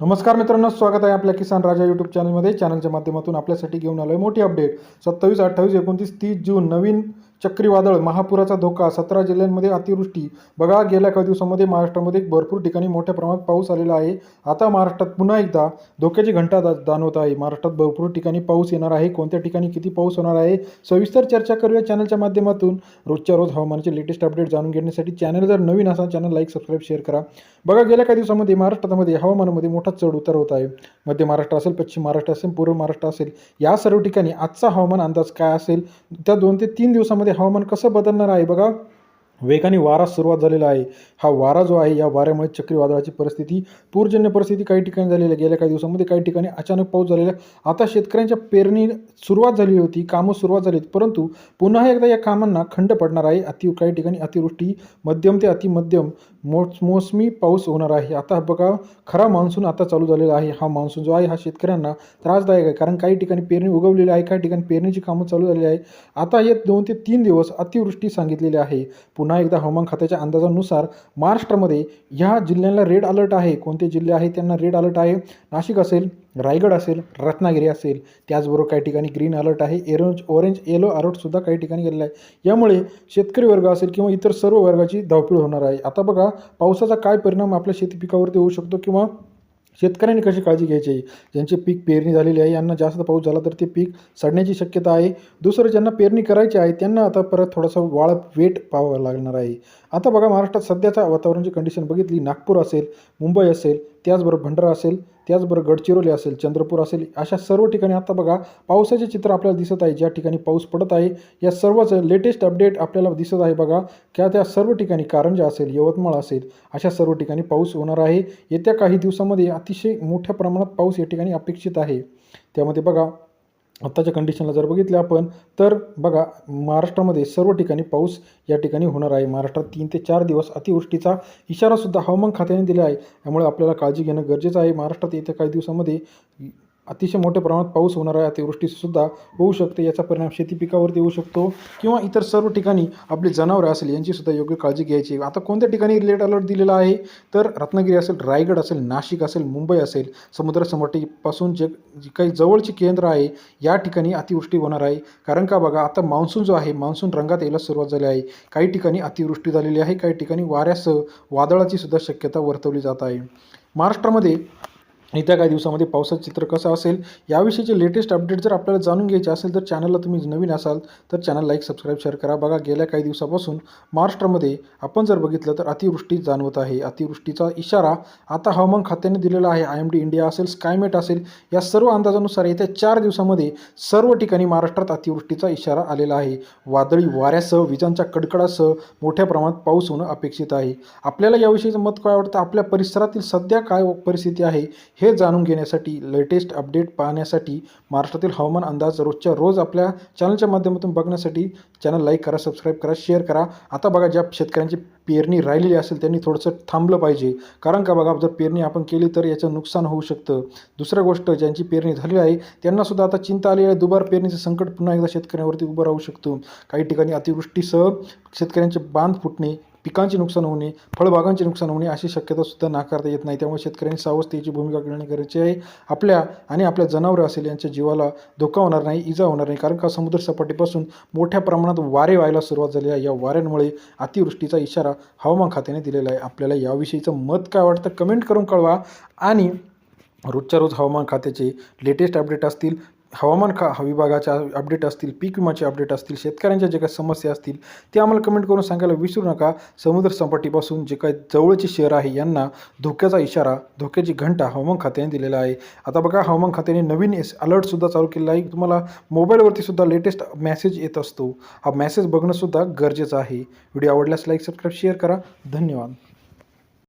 नमस्कार मित्रांनो स्वागत आहे आपल्या किसान राजा यूट्यूब चॅनलमध्ये चॅनलच्या माध्यमातून आपल्यासाठी घेऊन आलो आहे मोठी अपडेट सत्तावीस अठ्ठावीस एकोणतीस तीस जून नवीन चक्रीवादळ महापुराचा धोका सतरा जिल्ह्यांमध्ये अतिवृष्टी. बघा गेल्या काही दिवसामध्ये महाराष्ट्रामध्ये भरपूर ठिकाणी मोठ्या प्रमाणात पाऊस आलेला आहे. आता महाराष्ट्रात पुन्हा एकदा धोक्याची घंटा दा जाणवत आहे. महाराष्ट्रात भरपूर ठिकाणी पाऊस येणार आहे. कोणत्या ठिकाणी किती पाऊस होणार आहे सविस्तर चर्चा करूया चॅनलच्या माध्यमातून. रोजच्या रोज हवामानाचे लेटेस्ट अपडेट जाणून घेण्यासाठी चॅनल जर नवीन असा चॅनल लाईक सबस्क्राईब शेअर करा. बघा गेल्या काही दिवसामध्ये महाराष्ट्रामध्ये हवामानामध्ये मोठा चढ उतार होत आहे. मध्य महाराष्ट्र असेल पश्चिम महाराष्ट्र असेल पूर्व महाराष्ट्र असेल या सर्व ठिकाणी आजचा हवामान अंदाज काय असेल त्या दोन ते तीन दिवसामध्ये हवामान कसं बदलणार आहे बघा? वेगाने वारा सुरुवात झालेला आहे. हा वारा जो आहे या वाऱ्यामुळे चक्रीवादळाची परिस्थिती पूरजन्य परिस्थिती काही ठिकाणी झालेली आहे. गेल्या काही दिवसामध्ये काही ठिकाणी अचानक पाऊस झालेला आहे. आता शेतकऱ्यांच्या पेरणी सुरुवात झाली होती कामं सुरुवात झाली होती. परंतु पुन्हा एकदा या कामांना खंड पडणार आहे. अति काही ठिकाणी अतिवृष्टी मध्यम ते अतिमध्यम मोस मोसमी पाऊस होणार आहे. आता बघा खरा मान्सून आता चालू झालेला आहे. हा मान्सून जो आहे हा शेतकऱ्यांना त्रासदायक आहे. कारण काही ठिकाणी पेरणी उगवलेली आहे काही ठिकाणी पेरणीची कामं चालू झालेली आहे. आता हे दोन ते तीन दिवस अतिवृष्टी सांगितलेली आहे. पुन्हा एकदा हवामान खात्याच्या अंदाजानुसार महाराष्ट्रामध्ये ह्या जिल्ह्यांना रेड अलर्ट आहे. कोणते जिल्हे आहे त्यांना रेड अलर्ट आहे. नाशिक असेल रायगड असेल रत्नागिरी असेल त्याचबरोबर काही ठिकाणी ग्रीन अलर्ट आहे एरोंज ऑरेंज येलो अलर्टसुद्धा काही ठिकाणी गेलेला आहे. यामुळे शेतकरी वर्ग असेल किंवा इतर सर्व वर्गाची धावपीळ होणार आहे. आता बघा पावसाचा काय परिणाम आपल्या शेती पिकावरती होऊ शकतो किंवा शेतकऱ्यांनी कशी काळजी घ्यायची? आहे ज्यांचे पीक पेरणी झालेली आहे यांना जास्त पाऊस झाला तर ते पीक सडण्याची शक्यता आहे. दुसरं ज्यांना पेरणी करायची आहे त्यांना आता परत थोडासा वाळ वेट पाहावा लागणार आहे. आता बघा महाराष्ट्रात सध्याचा वातावरणाची कंडिशन बघितली नागपूर असेल मुंबई असेल त्याचबरोबर भंडारा असेल त्याचबरोबर गडचिरोली असेल चंद्रपूर असेल अशा सर्व ठिकाणी आता बघा पावसाचे चित्र आपल्याला दिसत आहे. ज्या ठिकाणी पाऊस पडत आहे या सर्वच लेटेस्ट अपडेट आपल्याला दिसत आहे बघा. त्या त्या सर्व ठिकाणी कारंजा असेल यवतमाळ असेल अशा सर्व ठिकाणी पाऊस होणार आहे. येत्या काही दिवसामध्ये अतिशय मोठ्या प्रमाणात पाऊस या ठिकाणी अपेक्षित आहे. त्यामध्ये बघा आत्ताच्या कंडिशनला जर बघितलं आपण तर बघा महाराष्ट्रामध्ये सर्व ठिकाणी पाऊस या ठिकाणी होणार आहे. महाराष्ट्रात तीन ते चार दिवस अतिवृष्टीचा इशारासुद्धा हवामान खात्याने दिला आहे. त्यामुळे आपल्याला काळजी घेणं गरजेचं आहे. महाराष्ट्रात येत्या काही दिवसामध्ये अतिशय मोठ्या प्रमाणात पाऊस होणार आहे अतिवृष्टीसुद्धा होऊ शकते. याचा परिणाम शेती पिकावरती होऊ शकतो किंवा इतर सर्व ठिकाणी आपली जनावरं असेल यांचीसुद्धा योग्य काळजी घ्यायची. आता कोणत्या ठिकाणी रेड अलर्ट दिलेला आहे? तर रत्नागिरी असेल रायगड असेल नाशिक असेल मुंबई असेल समुद्रसपाटीपासून जे जी काही जवळची केंद्र आहे या ठिकाणी अतिवृष्टी होणार आहे. कारण का बघा आता मान्सून जो आहे मान्सून रंगात यायला सुरुवात झाली आहे. काही ठिकाणी अतिवृष्टी झालेली आहे काही ठिकाणी वाऱ्यासह वादळाची सुद्धा शक्यता वर्तवली जात आहे. महाराष्ट्रामध्ये येत्या काही दिवसामध्ये पावसाचं चित्र कसं असेल याविषयीचे लेटेस्ट अपडेट जर आपल्याला जाणून घ्यायचे असेल तर चॅनलला तुम्ही नवीन असाल तर चॅनल लाईक सबस्क्राईब शेअर करा. बघा गेल्या काही दिवसापासून महाराष्ट्रामध्ये आपण जर बघितलं तर अतिवृष्टी जाणवत आहे. अतिवृष्टीचा इशारा आता हवामान खात्याने दिलेला आहे. आय एम डी इंडिया असेल स्कायमेट असेल या सर्व अंदाजानुसार येत्या चार दिवसामध्ये सर्व ठिकाणी महाराष्ट्रात अतिवृष्टीचा इशारा आलेला आहे. वादळी वाऱ्यासह विजांच्या कडकडासह मोठ्या प्रमाणात पाऊस होणं अपेक्षित आहे. आपल्याला याविषयीचं मत काय वाटतं? आपल्या परिसरातील सध्या काय परिस्थिती आहे? हे जाणून घेण्यासाठी लेटेस्ट अपडेट पाहण्यासाठी महाराष्ट्रातील हवामान अंदाज रोजच्या रोज आपल्या चॅनलच्या माध्यमातून बघण्यासाठी चॅनल लाईक करा सबस्क्राईब करा शेअर करा. आता बघा ज्या शेतकऱ्यांची पेरणी राहिलेली असेल त्यांनी थोडंसं थांबलं पाहिजे. कारण का बघा जर पेरणी आपण केली तर याचं नुकसान होऊ शकतं. दुसरं गोष्ट ज्यांची पेरणी झाली आहे त्यांनासुद्धा आता चिंता आली आहे. दुबार पेरणीचं संकट पुन्हा एकदा शेतकऱ्यांवरती उभं राहू शकतो. काही ठिकाणी अतिवृष्टीसह शेतकऱ्यांचे बांध फुटणे पिकांचे नुकसान होणे फळबागांचे नुकसान होणे अशी शक्यतासुद्धा नाकारता येत नाही. त्यामुळे शेतकऱ्यांनी सावधतेची भूमिका घेणे गरजेचे आहे. आपल्या आणि आपल्या जनावरं असेल यांच्या जीवाला धोका होणार नाही इजा होणार नाही. कारण का समुद्र सपाटीपासून मोठ्या प्रमाणात वारे व्हायला सुरुवात झाली आहे. या वाऱ्यांमुळे अतिवृष्टीचा इशारा हवामान खात्याने दिलेला आहे. आपल्याला याविषयीचं मत काय वाटतं कमेंट करून कळवा. आणि रोजच्या रोज हवामान खात्याचे लेटेस्ट अपडेट असतील हवामान खा विभागाच्या अपडेट असतील पीक विमाचे अपडेट असतील शेतकऱ्यांच्या जे काही समस्या असतील ते आम्हाला कमेंट करून सांगायला विसरू नका. समुद्रसपाटीपासून जे काही जवळचे शहर आहे यांना धोक्याचा इशारा धोक्याची घंटा हवामान खात्याने दिलेला आहे. आता बघा हवामान खात्याने नवीन एस अलर्टसुद्धा चालू केलेला आहे. तुम्हाला मोबाईलवरती सुद्धा लेटेस्ट मेसेज येत असतो. हा मेसेज बघणंसुद्धा गरजेचं आहे. व्हिडिओ आवडल्यास लाईक सबस्क्राईब शेअर करा. धन्यवाद.